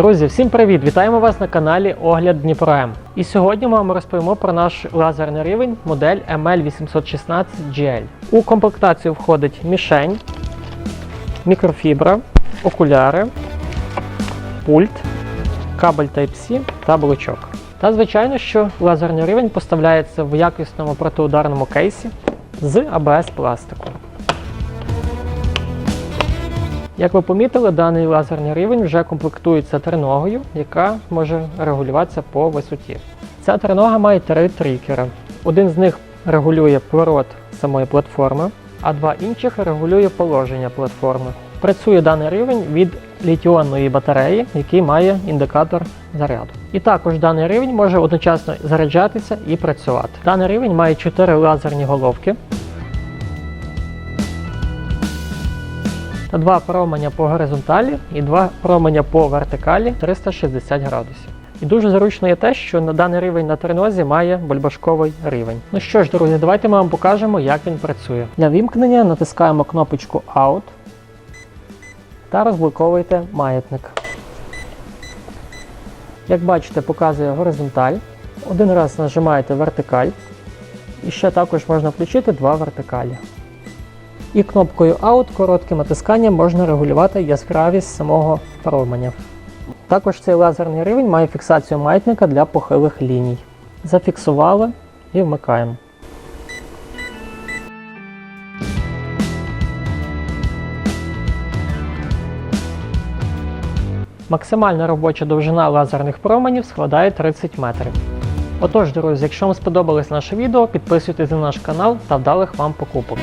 Друзі, всім привіт! Вітаємо вас на каналі Огляд Дніпро М. І сьогодні ми вам розповімо про наш лазерний рівень модель ML816GL. У комплектацію входить мішень, мікрофібра, окуляри, пульт, кабель Type-C та блочок. Та звичайно, що лазерний рівень поставляється в якісному протиударному кейсі з АБС пластику. Як ви помітили, даний лазерний рівень вже комплектується триногою, яка може регулюватися по висоті. Ця тринога має три трикери. Один з них регулює поворот самої платформи, а два інших регулює положення платформи. Працює даний рівень від літіонної батареї, який має індикатор заряду. І також даний рівень може одночасно заряджатися і працювати. Даний рівень має 4 лазерні головки, та два променя по горизонталі і два променя по вертикалі 360 градусів. І дуже зручно є те, що на даний рівень на тринозі має бульбашковий рівень. Ну що ж, друзі, давайте ми вам покажемо, як він працює. Для вімкнення натискаємо кнопочку Out та розблоковуєте маятник. Як бачите, показує горизонталь. Один раз нажимаєте вертикаль. І ще також можна включити два вертикалі. І кнопкою Out коротким натисканням можна регулювати яскравість самого променя. Також цей лазерний рівень має фіксацію маятника для похилих ліній. Зафіксували і вмикаємо. Максимальна робоча довжина лазерних променів складає 30 метрів. Отож, друзі, якщо вам сподобалось наше відео, підписуйтесь на наш канал та вдалих вам покупок.